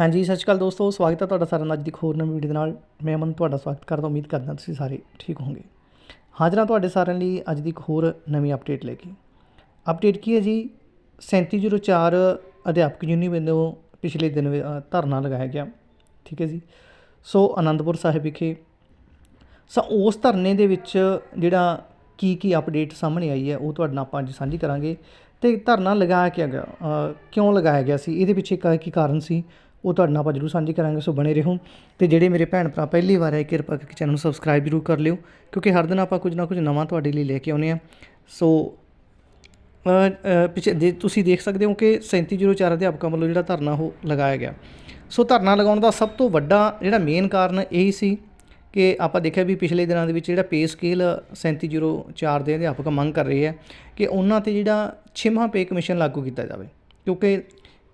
ਹਾਂਜੀ, ਸਤਿ ਸ਼੍ਰੀ ਅਕਾਲ ਦੋਸਤੋ, ਸਵਾਗਤ ਹੈ ਤੁਹਾਡਾ ਸਾਰਿਆਂ ਦਾ ਅੱਜ ਦੀ ਇੱਕ ਹੋਰ ਨਵੀਂ ਵੀਡੀਓ ਦੇ ਨਾਲ। ਮੈਂ ਅਮਨ, ਤੁਹਾਡਾ ਸਵਾਗਤ ਕਰਦਾ ਉਮੀਦ ਕਰਦਾ ਤੁਸੀਂ ਸਾਰੇ ਠੀਕ ਹੋਵੋਗੇ। ਹਾਜ਼ਰਾਂ ਤੁਹਾਡੇ ਸਾਰਿਆਂ ਲਈ ਅੱਜ ਦੀ ਇੱਕ ਹੋਰ ਨਵੀਂ ਅਪਡੇਟ ਲੈ ਕੇ। ਅਪਡੇਟ ਕੀ ਹੈ ਜੀ? 3704 ਅਧਿਆਪਕ ਯੂਨੀਅਨ ਵੱਲੋਂ ਪਿਛਲੇ ਦਿਨ ਧਰਨਾ ਲਗਾਇਆ ਗਿਆ। ਠੀਕ ਹੈ ਜੀ? ਸੋ ਆਨੰਦਪੁਰ ਸਾਹਿਬ ਵਿਖੇ। ਸੋ, ਉਸ ਧਰਨੇ ਦੇ ਵਿੱਚ ਜਿਹੜਾ ਕੀ ਕੀ ਅਪਡੇਟ ਸਾਹਮਣੇ ਆਈ ਹੈ, ਉਹ ਤੁਹਾਡੇ ਨਾਲ ਆਪਾਂ ਅੱਜ ਸਾਂਝੀ ਕਰਾਂਗੇ। ਤੇ ਧਰਨਾ ਲਗਾਇਆ ਕਿਆ ਗਿਆ ਕਿਉਂ ਲਗਾਇਆ ਗਿਆ ਸੀ? ਇਹਦੇ ਪਿੱਛੇ ਕਾ, ਕੀ ਕਾਰਨ ਸੀ? ਉਹ ਤੁਹਾਡੇ ਨਾਲ ਆਪਾਂ ਜ਼ਰੂਰ ਸਾਂਝੀ ਕਰਾਂਗੇ ਸੋ ਬਣੇ ਰਹੋ। ਤੇ ਜਿਹੜੇ ਮੇਰੇ ਭੈਣ ਭਰਾ ਪਹਿਲੀ ਵਾਰ ਆਏ ਕਿਰਪਾ ਕਰਕੇ ਚੈਨਲ ਨੂੰ ਸਬਸਕ੍ਰਾਈਬ ਜ਼ਰੂਰ ਕਰ ਲਿਓ ਕਿਉਂਕਿ ਹਰ ਦਿਨ ਆਪਾਂ ਕੁਝ ਨਾ ਕੁਝ ਨਵਾਂ ਤੁਹਾਡੇ ਲਈ ਲੈ ਕੇ ਆਉਂਦੇ ਆ ਸੋ ਅ, ਅ, ਪਿੱਛੇ ਦੇ ਤੁਸੀਂ ਦੇਖ ਸਕਦੇ ਹੋ ਕਿ 3704 ਅਧਿਆਪਕਾਂ ਵੱਲੋਂ ਜਿਹੜਾ ਧਰਨਾ ਉਹ ਲਗਾਇਆ ਗਿਆ। ਸੋ ਧਰਨਾ ਲਗਾਉਣ ਦਾ ਸਭ ਤੋਂ ਵੱਡਾ ਜਿਹੜਾ ਮੇਨ ਕਾਰਨ ਇਹੀ ਸੀ ਕਿ ਆਪਾਂ ਦੇਖਿਆ ਵੀ ਪਿਛਲੇ ਦਿਨਾਂ ਦੇ ਵਿੱਚ ਜਿਹੜਾ ਪੇ ਸਕੇਲ 3704 ਦੇ ਅਧਿਆਪਕ ਮੰਗ ਕਰ ਰਹੇ ਹੈ ਕਿ ਉਹਨਾਂ ਤੇ ਜਿਹੜਾ ਛੇਵਾਂ ਪੇ ਕਮਿਸ਼ਨ ਲਾਗੂ ਕੀਤਾ ਜਾਵੇ ਕਿਉਂਕਿ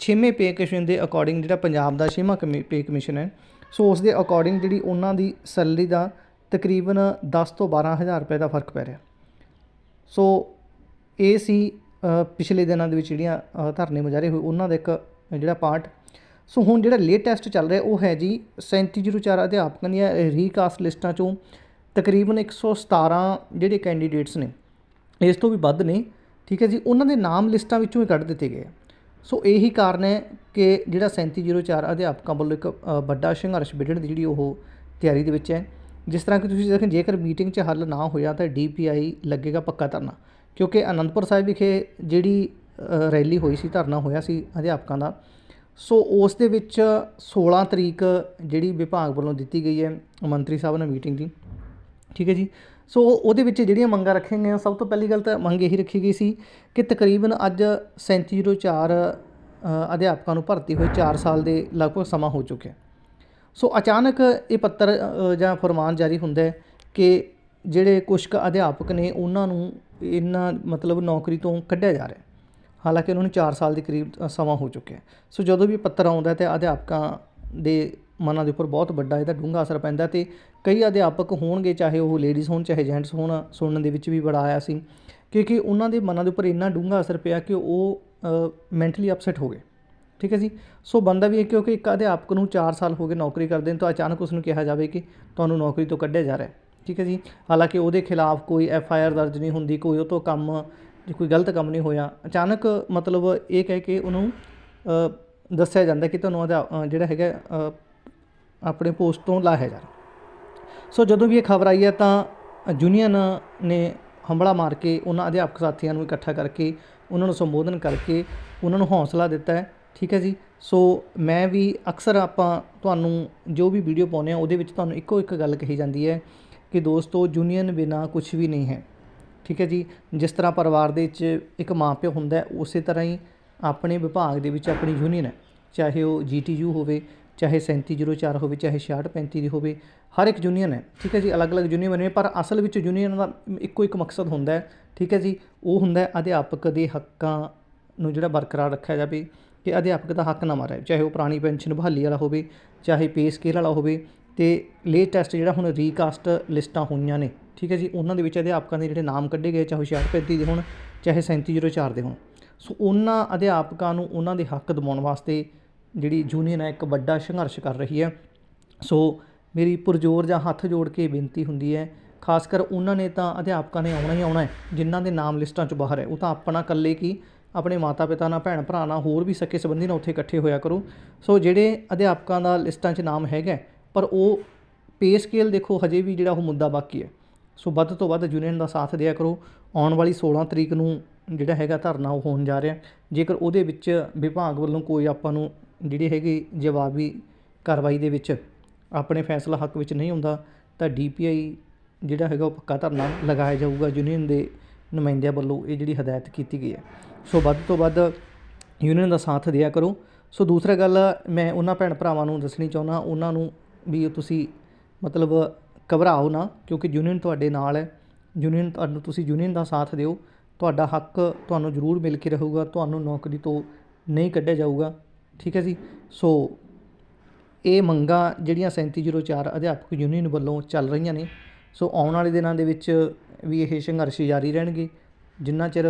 ਛੇਵੇਂ ਪੇ ਕਮਿਸ਼ਨ ਦੇ ਅਕੋਰਡਿੰਗ ਜਿਹੜਾ ਪੰਜਾਬ ਦਾ ਛੇਵਾਂ ਪੇ ਕਮਿਸ਼ਨ ਹੈ, ਸੋ ਉਸ ਦੇ ਅਕੋਰਡਿੰਗ ਜਿਹੜੀ ਉਹਨਾਂ ਦੀ ਸੈਲਰੀ ਦਾ ਤਕਰੀਬਨ 10 ਤੋਂ 12000 ਰੁਪਏ ਦਾ ਫ਼ਰਕ ਪੈ ਰਿਹਾ ਸੋ ਇਹ ਸੀ ਪਿਛਲੇ ਦਿਨਾਂ ਦੇ ਵਿੱਚ ਜਿਹੜੀਆਂ ਧਰਨੇ ਮੁਜ਼ਾਹਰੇ ਹੋਏ, ਉਹਨਾਂ ਦਾ ਇੱਕ ਜਿਹੜਾ ਪਾਰਟ ਸੋ ਹੁਣ ਜਿਹੜਾ ਲੇਟੈਸਟ ਚੱਲ ਰਿਹਾ ਉਹ ਹੈ ਜੀ 3704 ਅਧਿਆਪਕਾਂ ਦੀਆਂ ਰੀਕਾਸਟ ਲਿਸਟਾਂ ਚੋਂ ਤਕਰੀਬਨ 117 ਜਿਹੜੇ ਕੈਂਡੀਡੇਟਸ ਨੇ, ਇਸ ਤੋਂ ਵੀ ਵੱਧ ਨੇ, ਠੀਕ ਹੈ ਜੀ, ਉਹਨਾਂ ਦੇ ਨਾਮ ਲਿਸਟਾਂ ਵਿੱਚੋਂ ਹੀ ਕੱਢ ਦਿੱਤੇ ਗਏ ਆ। ਸੋ ਇਹੀ ਕਾਰਨ ਹੈ ਕਿ ਜਿਹੜਾ 3704 ਅਧਿਆਪਕਾਂ ਵੱਲੋਂ ਇੱਕ ਵੱਡਾ ਸੰਘਰਸ਼ ਵਿੱਢਣ ਦੀ ਜਿਹੜੀ ਉਹ ਤਿਆਰੀ ਦੇ ਵਿੱਚ ਹੈ। ਜਿਸ ਤਰ੍ਹਾਂ ਕਿ ਤੁਸੀਂ ਦੇਖੋ, ਜੇਕਰ ਮੀਟਿੰਗ 'ਚ ਹੱਲ ਨਾ ਹੋਇਆ ਤਾਂ ਡੀਪੀਆਈ ਲੱਗੇਗਾ ਪੱਕਾ ਧਰਨਾ। ਕਿਉਂਕਿ ਅਨੰਦਪੁਰ ਸਾਹਿਬ ਵਿਖੇ ਜਿਹੜੀ ਰੈਲੀ ਹੋਈ ਸੀ, ਧਰਨਾ ਹੋਇਆ ਸੀ ਅਧਿਆਪਕਾਂ ਦਾ। ਸੋ ਉਸ ਦੇ ਵਿੱਚ 16 ਤਰੀਕ ਜਿਹੜੀ ਵਿਭਾਗ ਵੱਲੋਂ ਦਿੱਤੀ ਗਈ ਹੈ ਮੰਤਰੀ ਸਾਹਿਬ ਨਾਲ ਮੀਟਿੰਗ ਦੀ। ਠੀਕ ਹੈ ਜੀ? ਸੋ ਉਹਦੇ ਵਿੱਚ ਜਿਹੜੀਆਂ ਮੰਗਾਂ ਰੱਖੀਆਂ ਗਈਆਂ ਸਭ ਤੋਂ ਪਹਿਲੀ ਗੱਲ ਤਾਂ ਮੰਗ ਇਹੀ ਰੱਖੀ ਗਈ ਸੀ ਕਿ ਤਕਰੀਬਨ ਅੱਜ 3704 ਅ, ਅਧਿਆਪਕਾਂ ਨੂੰ ਭਰਤੀ ਹੋਏ 4 ਸਾਲ ਦੇ ਲਗਭਗ ਸਮਾਂ ਹੋ ਚੁੱਕਿਆ। ਸੋ ਅਚਾਨਕ ਇਹ ਪੱਤਰ ਜਾਂ ਫਰਮਾਨ ਜਾਰੀ ਹੁੰਦਾ ਹੈ ਕਿ ਜਿਹੜੇ ਕੁਝ ਕੁ ਅਧਿਆਪਕ ਨੇ ਉਹਨਾਂ ਨੂੰ ਇਹਨਾਂ ਮਤਲਬ ਨੌਕਰੀ ਤੋਂ ਕੱਢਿਆ ਜਾ ਰਿਹਾ ਹਾਲਾਂਕਿ ਉਹਨਾਂ ਨੂੰ 4 ਸਾਲ ਦੇ ਕਰੀਬ ਸਮਾਂ ਹੋ ਚੁੱਕਿਆ ਸੋ ਜਦੋਂ ਵੀ ਪੱਤਰ ਆਉਂਦਾ ਹੈ ਤੇ ਅਧਿਆਪਕਾਂ ਦੇ ਮਨਾਂ ਦੇ ਉੱਪਰ ਬਹੁਤ ਵੱਡਾ ਇਹਦਾ ਡੂੰਘਾ ਅਸਰ ਪੈਂਦਾ ਤੇ ਕਈ ਅਧਿਆਪਕ ਹੋਣਗੇ, ਚਾਹੇ ਉਹ ਲੇਡੀਜ਼ ਹੋਣ, ਚਾਹੇ ਜੈਂਟਸ ਹੋਣ, ਸੁਣਨ ਦੇ ਵਿੱਚ ਵੀ ਬੜਾ ਆਇਆ ਸੀ। ਕਿਉਂਕਿ ਉਹਨਾਂ ਦੇ ਮਨਾਂ ਦੇ ਉੱਪਰ ਇੰਨਾ ਡੂੰਘਾ ਅਸਰ ਪਿਆ ਕਿ ਉਹ ਮੈਂਟਲੀ ਅਪਸੈਟ ਹੋ ਗਏ। ਠੀਕ ਹੈ ਜੀ? ਸੋ ਬੰਦਾ ਵੀ ਇਹ ਕਿਉਂਕਿ ਇੱਕ ਅਧਿਆਪਕ ਨੂੰ 4 ਸਾਲ ਹੋ ਗਏ ਨੌਕਰੀ ਕਰਦੇ ਨੇ ਤਾਂ ਅਚਾਨਕ ਉਸ ਨੂੰ ਕਿਹਾ ਜਾਵੇ ਕਿ ਤੁਹਾਨੂੰ ਨੌਕਰੀ ਤੋਂ ਕੱਢਿਆ ਜਾ ਰਿਹਾ ਹੈ। ਠੀਕ ਹੈ ਜੀ? ਹਾਲਾਂਕਿ ਉਹਦੇ ਖਿਲਾਫ ਕੋਈ ਐਫ ਆਈ ਆਰ ਦਰਜ ਨਹੀਂ ਹੁੰਦੀ, ਕੋਈ ਉਹ ਤੋਂ ਕੰਮ, ਕੋਈ ਗਲਤ ਕੰਮ ਨਹੀਂ ਹੋਇਆ। ਅਚਾਨਕ ਮਤਲਬ ਇਹ ਕਹਿ ਕੇ ਉਹਨੂੰ ਦੱਸਿਆ ਜਾਂਦਾ ਕਿ ਤੁਹਾਨੂੰ ਅਧਿਆ- ਜਿਹੜਾ ਹੈਗਾ ਆਪਣੇ ਪੋਸਟ ਤੋਂ ਲਾਇਆ ਜਾ ਰਿਹਾ। ਸੋ ਜਦੋਂ ਵੀ ਇਹ ਖਬਰ ਆਈ ਹੈ ਤਾਂ ਯੂਨੀਅਨ ਨੇ ਹੰਬੜਾ ਮਾਰ ਕੇ ਉਹਨਾਂ ਅਧਿਆਪਕ ਸਾਥੀਆਂ ਨੂੰ ਇਕੱਠਾ ਕਰਕੇ ਉਹਨਾਂ ਨੂੰ ਸੰਬੋਧਨ ਕਰਕੇ ਉਹਨਾਂ ਨੂੰ ਹੌਸਲਾ ਦਿੱਤਾ ਹੈ। ਠੀਕ ਹੈ ਜੀ? ਸੋ ਮੈਂ ਵੀ ਅਕਸਰ ਆਪਾਂ ਤੁਹਾਨੂੰ ਜੋ ਵੀ ਵੀਡੀਓ ਪਾਉਂਦੇ ਆ ਉਹਦੇ ਵਿੱਚ ਤੁਹਾਨੂੰ ਇੱਕੋ ਇੱਕ ਗੱਲ ਕਹੀ ਜਾਂਦੀ ਹੈ ਕਿ ਦੋਸਤੋ ਯੂਨੀਅਨ ਬਿਨਾ ਕੁਝ ਵੀ ਨਹੀਂ ਹੈ। ਠੀਕ ਹੈ ਜੀ? ਜਿਸ ਤਰ੍ਹਾਂ ਪਰਿਵਾਰ ਦੇ ਵਿੱਚ ਇੱਕ ਮਾਪਿਓ ਹੁੰਦਾ ਉਸੇ ਤਰ੍ਹਾਂ ਹੀ ਆਪਣੇ ਵਿਭਾਗ ਦੇ ਵਿੱਚ ਆਪਣੀ ਯੂਨੀਅਨ ਹੈ। ਚਾਹੇ ਉਹ ਜੀਟੀਯੂ ਹੋਵੇ ਚਾਹੇ 3704 ਹੋਵੇ, ਚਾਹੇ 6635 ਦੀ ਹੋਵੇ, ਹਰ ਇੱਕ ਯੂਨੀਅਨ ਹੈ, ਠੀਕ ਹੈ ਜੀ? ਅਲੱਗ-ਅਲੱਗ ਯੂਨੀਅਨ ਬਣੇ ਪਰ ਅਸਲ ਵਿੱਚ ਯੂਨੀਅਨ ਦਾ ਇੱਕੋ ਇੱਕ ਮਕਸਦ ਹੁੰਦਾ ਹੈ, ਠੀਕ ਹੈ ਜੀ? ਉਹ ਹੁੰਦਾ ਹੈ ਅਧਿਆਪਕ ਦੇ ਹੱਕਾਂ ਨੂੰ ਜਿਹੜਾ ਬਰਕਰਾਰ ਰੱਖਿਆ ਜਾਵੇ ਕਿ ਅਧਿਆਪਕ ਦਾ ਹੱਕ ਨਾ ਮਾਰਿਆ ਚਾਹੇ ਉਹ ਪੁਰਾਣੀ ਪੈਨਸ਼ਨ ਬਹਾਲੀ ਵਾਲਾ ਹੋਵੇ, ਚਾਹੇ ਪੇ ਸਕੇਲ ਵਾਲਾ ਹੋਵੇ, ਤੇ ਲੇਟੈਸਟ ਜਿਹੜਾ ਹੁਣ ਰੀਕਾਸਟ ਲਿਸਟਾਂ ਹੋਈਆਂ ਨੇ, ਠੀਕ ਹੈ ਜੀ? ਉਹਨਾਂ ਦੇ ਵਿੱਚ ਅਧਿਆਪਕਾਂ ਦੇ ਜਿਹੜੇ ਨਾਮ ਕੱਢੇ ਗਏ, ਚਾਹੇ 6535 ਦੇ ਹੋਣ, ਚਾਹੇ 3704 ਦੇ ਹੋਣ। ਸੋ ਉਹਨਾਂ ਅਧਿਆਪਕਾਂ ਨੂੰ ਉਹਨਾਂ ਦੇ ਹੱਕ ਦਿਵਾਉਣ ਵਾਸਤੇ ਜਿਹੜੀ ਯੂਨੀਅਨ ਹੈ, ਇੱਕ ਵੱਡਾ ਸੰਘਰਸ਼ ਕਰ ਰਹੀ ਹੈ। ਸੋ ਮੇਰੀ ਪੁਰਜੋਰ ਜਾਂ ਹੱਥ ਜੋੜ ਕੇ ਬੇਨਤੀ ਹੁੰਦੀ ਹੈ, ਖਾਸ ਕਰ ਉਹਨਾਂ ਨੇ ਤਾਂ ਅਧਿਆਪਕਾਂ ਨੇ ਆਉਣਾ ਹੀ ਆਉਣਾ ਹੈ, ਜਿਨ੍ਹਾਂ ਦੇ ਨਾਮ ਲਿਸਟਾਂ 'ਚ ਬਾਹਰ ਹੈ। ਉਹ ਤਾਂ ਆਪਣਾ ਇਕੱਲੇ ਕੀ, ਆਪਣੇ ਮਾਤਾ ਪਿਤਾ ਨਾਲ ਭੈਣ ਭਰਾ ਨਾਲ, ਹੋਰ ਵੀ ਸਕੇ ਸੰਬੰਧੀ ਨਾਲ ਉੱਥੇ ਇਕੱਠੇ ਹੋਇਆ ਕਰੋ। ਸੋ ਜਿਹੜੇ ਅਧਿਆਪਕਾਂ ਦਾ ਲਿਸਟਾਂ 'ਚ ਨਾਮ ਹੈਗਾ ਪਰ ਉਹ ਪੇ ਸਕੇਲ ਦੇਖੋ, ਹਜੇ ਵੀ ਜਿਹੜਾ ਉਹ ਮੁੱਦਾ ਬਾਕੀ ਹੈ। ਸੋ ਵੱਧ ਤੋਂ ਵੱਧ ਯੂਨੀਅਨ ਦਾ ਸਾਥ ਦਿਆ ਕਰੋ। ਆਉਣ ਵਾਲੀ 16 ਤਰੀਕ ਨੂੰ ਜਿਹੜਾ ਹੈਗਾ ਧਰਨਾ ਉਹ ਹੋਣ ਜਾ ਰਿਹਾ ਜੇਕਰ ਉਹਦੇ ਵਿੱਚ ਵਿਭਾਗ ਵੱਲੋਂ ਕੋਈ ਆਪਾਂ ਨੂੰ ਜਿਹੜੀ ਹੈਗੀ ਜਵਾਬੀ ਕਾਰਵਾਈ ਦੇ ਵਿੱਚ ਆਪਣੇ ਫੈਸਲਾ ਹੱਕ ਵਿੱਚ ਨਹੀਂ ਹੁੰਦਾ ਤਾਂ ਡੀ ਪੀ ਆਈ ਜਿਹੜਾ ਹੈਗਾ ਉਹ ਪੱਕਾ ਧਰਨਾ ਲਗਾਇਆ ਜਾਊਗਾ, ਯੂਨੀਅਨ ਦੇ ਨੁਮਾਇੰਦਿਆਂ ਵੱਲੋਂ ਇਹ ਜਿਹੜੀ ਹਦਾਇਤ ਕੀਤੀ ਗਈ ਹੈ। ਸੋ ਵੱਧ ਤੋਂ ਵੱਧ ਯੂਨੀਅਨ ਦਾ ਸਾਥ ਦਿਆ ਕਰੋ। ਸੋ ਦੂਸਰਾ ਗੱਲ, ਮੈਂ ਉਹਨਾਂ ਭੈਣ ਭਰਾਵਾਂ ਨੂੰ ਦੱਸਣੀ ਚਾਹੁੰਦਾ, ਉਹਨਾਂ ਨੂੰ ਵੀ ਤੁਸੀਂ ਮਤਲਬ ਘਬਰਾਓ ਨਾ, ਕਿਉਂਕਿ ਯੂਨੀਅਨ ਤੁਹਾਡੇ ਨਾਲ ਹੈ। ਯੂਨੀਅਨ ਤੁਹਾਨੂੰ, ਤੁਸੀਂ ਯੂਨੀਅਨ ਦਾ ਸਾਥ ਦਿਓ। ਤੁਹਾਡਾ ਹੱਕ ਤੁਹਾਨੂੰ ਜ਼ਰੂਰ ਮਿਲ ਕੇ ਰਹੂਗਾ, ਤੁਹਾਨੂੰ ਨੌਕਰੀ ਤੋਂ ਨਹੀਂ ਕੱਢਿਆ ਜਾਊਗਾ। ਠੀਕ ਹੈ ਜੀ? ਸੋ ਇਹ ਮੰਗਾਂ ਜਿਹੜੀਆਂ 3704 ਅਧਿਆਪਕ ਯੂਨੀਅਨ ਵੱਲੋਂ ਚੱਲ ਰਹੀਆਂ ਨੇ। ਸੋ ਆਉਣ ਵਾਲੇ ਦਿਨਾਂ ਦੇ ਵਿੱਚ ਵੀ ਇਹ ਸੰਘਰਸ਼ ਜਾਰੀ ਰਹਿਣਗੇ। ਜਿੰਨਾ ਚਿਰ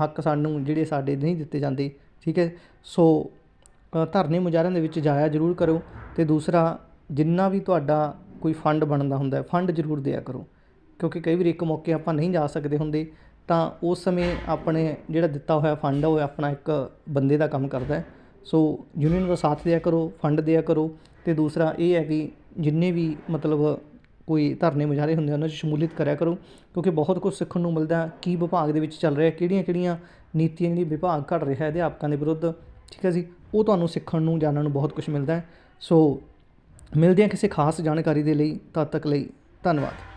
ਹੱਕ ਸਾਨੂੰ ਜਿਹੜੇ ਸਾਡੇ ਨਹੀਂ ਦਿੱਤੇ ਜਾਂਦੇ, ਠੀਕ ਹੈ? ਸੋ ਧਰਨੇ ਮੁਜ਼ਾਹਰਿਆਂ ਦੇ ਵਿੱਚ ਜਾਇਆ ਜ਼ਰੂਰ ਕਰੋ। ਤੇ ਦੂਸਰਾ, ਜਿੰਨਾ ਵੀ ਤੁਹਾਡਾ ਕੋਈ ਫੰਡ ਬਣਦਾ ਹੁੰਦਾ ਹੈ ਫੰਡ ਜ਼ਰੂਰ ਦਿਆ ਕਰੋ। ਕਿਉਂਕਿ ਕਈ ਵਾਰੀ ਇੱਕ ਮੌਕੇ ਆਪਾਂ ਨਹੀਂ ਜਾ ਸਕਦੇ ਹੁੰਦੇ, ਤਾਂ ਉਸ ਸਮੇਂ ਆਪਣੇ ਜਿਹੜਾ ਦਿੱਤਾ ਹੋਇਆ ਫੰਡ ਉਹ ਆਪਣਾ ਇੱਕ ਬੰਦੇ ਦਾ ਕੰਮ ਕਰਦਾ ਹੈ। ਸੋ ਯੂਨੀਅਨ ਦਾ ਸਾਥ ਦਿਆ ਕਰੋ ਫੰਡ ਦਿਆ ਕਰੋ ਅਤੇ ਦੂਸਰਾ ਇਹ ਹੈ ਕਿ ਜਿੰਨੇ ਵੀ ਮਤਲਬ ਕੋਈ ਧਰਨੇ ਮੁਜ਼ਾਹਰੇ ਹੁੰਦੇ ਆ, ਉਹਨਾਂ 'ਚ ਸ਼ਮੂਲੀਅਤ ਕਰਿਆ ਕਰੋ ਕਿਉਂਕਿ ਬਹੁਤ ਕੁਝ ਸਿੱਖਣ ਨੂੰ ਮਿਲਦਾ ਕੀ ਵਿਭਾਗ ਦੇ ਵਿੱਚ ਚੱਲ ਰਿਹਾ ਕਿਹੜੀਆਂ ਕਿਹੜੀਆਂ ਨੀਤੀਆਂ ਜਿਹੜੀ ਵਿਭਾਗ ਘੜ ਰਿਹਾ ਅਧਿਆਪਕਾਂ ਦੇ ਵਿਰੁੱਧ, ਠੀਕ ਹੈ ਜੀ? ਉਹ ਤੁਹਾਨੂੰ ਸਿੱਖਣ ਨੂੰ, ਜਾਣਨ ਨੂੰ ਬਹੁਤ ਕੁਝ ਮਿਲਦਾ ਸੋ ਮਿਲਦੇ ਹਾਂ ਕਿਸੇ ਖਾਸ ਜਾਣਕਾਰੀ ਦੇ ਲਈ, ਤਦ ਤੱਕ ਲਈ ਧੰਨਵਾਦ।